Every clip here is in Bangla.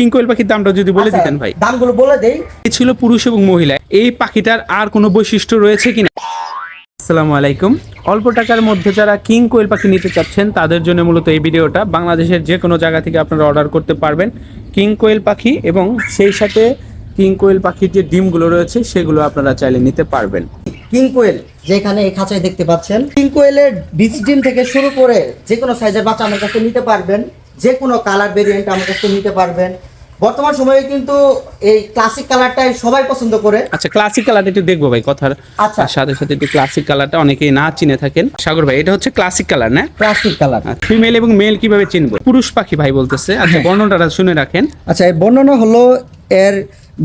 কিং কোয়েল পাখির দামটা যদি বলে দিতেন ভাই। আচ্ছা, দামগুলো বলে দেই। ছিল পুরুষ এবং মহিলা। এই পাখিটার আর কোনো বৈশিষ্ট্য রয়েছে কিনা? আসসালামু আলাইকুম। অল্প টাকার মধ্যে যারা কিং কোয়েল পাখি নিতে চাচ্ছেন তাদের জন্য মূলত এই ভিডিওটা। বাংলাদেশের যে কোনো জায়গা থেকে আপনারা অর্ডার করতে পারবেন কিং কোয়েল পাখি এবং সেই সাথে কিং কোয়েল পাখির যে ডিমগুলো রয়েছে সেগুলো আপনারা চাইলে নিতে পারবেন। কিং কোয়েল যেখানে এই খাঁচায় দেখতে পাচ্ছেন। কিং কোয়েলের বিচ ডিম থেকে শুরু করে যে কোনো সাইজের বাচ্চা আমার কাছে নিতে পারবেন। যে কোনো কালার ভেরিয়েন্ট আমার কাছে নিতে পারবেন। বর্তমান সময়ে কিন্তু এই ক্লাসিক কালারটাই সবাই পছন্দ করে। আচ্ছা ক্লাসিক কালারটা একটু দেখব ভাই কথার। আচ্ছা। সাথে সাথে একটু ক্লাসিক কালারটা অনেকেই না চিনে থাকেন। সাগর ভাই এটা হচ্ছে ক্লাসিক কালার না? ক্লাসিক কালার ফিমেল এবং মেল কীভাবে চিনবো? পুরুষ পাখি ভাই বলতেছে। আচ্ছা বর্ণনাটা শুনে রাখেন। আচ্ছা এই বর্ণনা হলো এর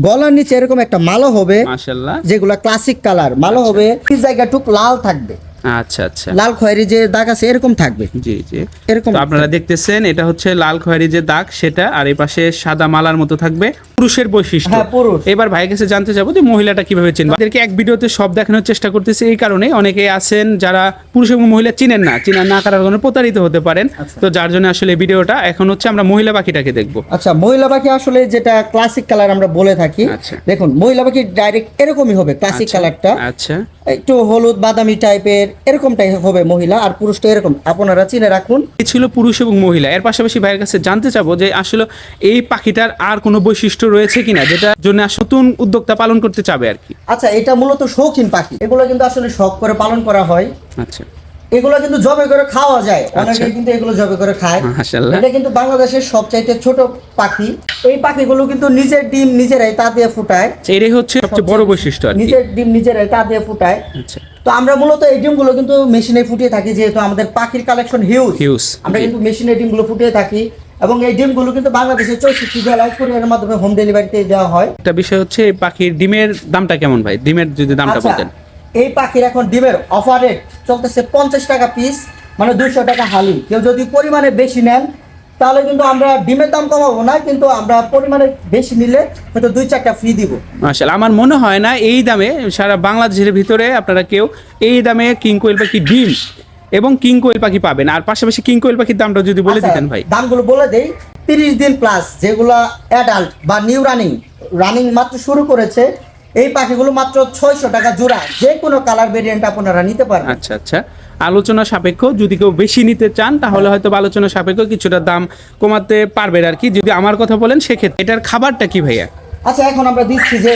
গলার নিচে এরকম একটা মালা হবে মাশাল্লাহ যেগুলা ক্লাসিক কালার মালা হবে এই জায়গাটুক লাল থাকবে। আচ্ছা আচ্ছা। লাল খয়েরি যে দাগ আছে এরকম থাকবে। জি জি। এরকম আপনারা দেখতেছেন এটা হচ্ছে লাল খয়েরি যে দাগ সেটা আর এই পাশে সাদা মালার মতো থাকবে। পুরুষের বৈশিষ্ট্য। হ্যাঁ, পুরুষ। এবার ভাই কাছে জানতে চাবো যে মহিলাটা কীভাবে চিনবে। আমাদেরকে এক ভিডিওতে সব দেখানোর চেষ্টা করতেছে এই কারণে। অনেকে আছেন যারা পুরুষ এবং মহিলা চিনেন না চিনার না করার কারণে প্রতারিত হতে পারেন। আচ্ছা। তো যার জন্য আসলে ভিডিওটা এখন হচ্ছে আমরা মহিলা পাখিটাকে দেখব। আচ্ছা মহিলা পাখি আসলে যেটা ক্লাসিক কালার আমরা বলে থাকি আচ্ছা। দেখুন মহিলা পাখি ডাইরেক্ট এরকমই হবে ক্লাসিক কালারটা আচ্ছা। একটু হলুদ বাদামি টাইপের এরকমটাই হবে মহিলা আর পুরুষটা এরকম। আপনারা চিনে রাখুন। এ ছিল পুরুষ এবং মহিলা। এর পাশাপাশি ভাইয়ের কাছে জানতে চাবো যে আসলে এই পাখিটার আর কোনো বৈশিষ্ট্য রয়েছে কিনা যেটা জন্য নতুন উদ্যোক্তা পালন করতে চাবে আর কি? আচ্ছা এটা মূলত শৌখিন পাখি। এগুলো কিন্তু আসলে শখ করে পালন করা হয়। আচ্ছা। এগুলো কিন্তু জবে করে খাওয়া যায়। অনেকে আচ্ছা। কিন্তু এগুলো জবে করে খায়। মাশাআল্লাহ। এটা কিন্তু বাংলাদেশের সবচাইতে ছোট পাখি। এই পাখিগুলো কিন্তু নিজের ডিম নিজেরাই তা দিয়ে ফুটায়। আচ্ছা, এটাই হচ্ছে সবচেয়ে বড় বৈশিষ্ট্য আর কি। নিজের ডিম নিজেরাই তা দিয়ে ফুটায়। আচ্ছা। তো আমরা মূলত এই ডিমগুলো কিন্তু মেশিনে ফুটিয়ে থাকি যেহেতু আমাদের পাখির কালেকশন হিউজ Huge, আমরা কিন্তু মেশিনে ডিমগুলো ফুটিয়ে থাকি। এবং এই ডিমগুলো কিন্তু বাংলাদেশের চৌষট্টি জেলায় কুরিয়ারের মাধ্যমে হোম ডেলিভারিতে দেওয়া হয়। একটা বিষয় হচ্ছে এই পাখির ডিমের দামটা কেমন ভাই? ডিমের যদি দামটা আচ্ছা বলতেন। এই পাখির এখন ডিমের অফার রেট চলতেছে পঞ্চাশ টাকা পিস মানে দুইশো টাকা হালি। কেউ যদি পরিমাণে বেশি নেন তাহলে কিন্তু আমরা ডিমের দাম কমাবো না কিন্তু আমরা পরিমাণে বেশি নিলে হয়তো দুই চারটা ফ্রি দিব। মাশাআল্লাহ আমার মনে হয় না এই দামে সারা বাংলাদেশের ভিতরে আপনারা কেউ এই দামে কিং কোয়েল পাখি ডিম এবং কিং কোয়েল পাখি পাবেন। আর পাশাপাশি কিং কোয়েল পাখির দামটা যদি বলে আচ্ছা, দিতেন ভাই। দামগুলো বলে দেই। তিরিশ দিন প্লাস যেগুলা অ্যাডাল্ট বা নিউ রানিং রানিং মাত্র শুরু করেছে এই পাখিগুলো মাত্র ছয়শো টাকা জোড়া। যে কোনো কালার ভেরিয়েন্ট আপনারা নিতে পারবেন। আচ্ছা আচ্ছা। আলোচনা সাপেক্ষ যদি কেউ বেশি নিতে চান তাহলে হয়তো আলোচনা সাপেক্ষ কিছুটা দাম কমাতে পারবেন আর কি। যদি আমার কথা বলেন সেক্ষেত্রে এটার খাবারটা কি ভাইয়া? আচ্ছা এখন আমরা দিচ্ছি যে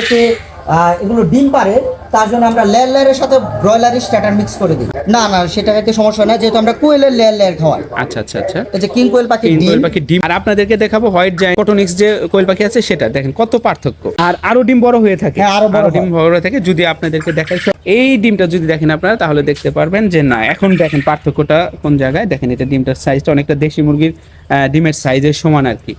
এগুলো ডিম পারে তার জন্য আমরা লেয়ার লেয়ারের সাথে ব্রয়লারের স্ট্যাটার মিক্স করে দিই। না না সেটা এতে সমস্যা না যেহেতু আমরা কোয়েলের লেয়ার লেয়ার খাওয়াই। আচ্ছা আচ্ছা আচ্ছা। এই যে কিং কোয়েল পাখি ডিম কোয়েল পাখি ডিম। আর আপনাদেরকে দেখাবো হোয়াইট জায়ান্ট কটনিক্স যে কোয়েল পাখি আছে সেটা। দেখেন কত পার্থক্য। আর আরও ডিম বড় হয়ে থাকে। হ্যাঁ, আরও বড় ডিম বড় হয়ে থাকে। যদি আপনাদেরকে দেখাই এই ডিমটা যদি দেখেন আপনারা, তাহলে দেখতে পারবেন যে না, এখন দেখেন পার্থক্যটা কোন জায়গায়? দেখেন এটা ডিমটার সাইজটা অনেকটা দেশি মুরগির ডিমের সাইজের সমান আর কি।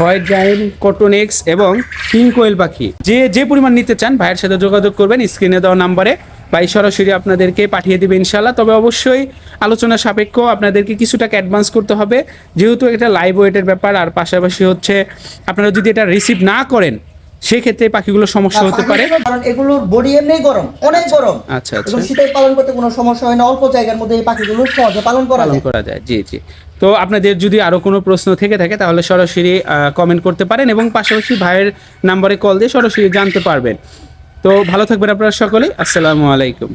হোয়াইট জাইন কটনেক্স এবং কিং কোয়েল পাখি। যে যে পরিমাণ নিতে চান, ভাইয়ের সাথে যোগাযোগ করবেন, স্ক্রিনে দেওয়া নাম্বারে। ভাই, সরাসরি আপনাদেরকে পাঠিয়ে দিবে ইনশাল্লাহ তবে অবশ্যই আলোচনা সাপেক্ষ, আপনাদেরকে কিছু টাকা অ্যাডভান্স করতে হবে। যেহেতু এটা লাইভ ওয়েটের ব্যাপার, আর পাশাপাশি হচ্ছে আপনারা যদি এটা রিসিভ না করেন সেক্ষেত্রে পাখিগুলো সমস্যা হতে পারে। কারণ এগুলোর বডি এমনি গরম অনেক গরম। আচ্ছা আচ্ছা। শীতে পালন করতে কোনো সমস্যা হয় না অল্প জায়গার মধ্যে এই পাখিগুলো সহজে পালন করা পালন করা যায় জি জি। তো আপনাদের যদি আরও কোনো প্রশ্ন থেকে থাকে তাহলে সরাসরি কমেন্ট করতে পারেন এবং পাশাপাশি ভাইয়ের নাম্বারে কল দিয়ে সরাসরি জানতে পারবেন। তো ভালো থাকবেন আপনারা সকলেই আসসালামু আলাইকুম।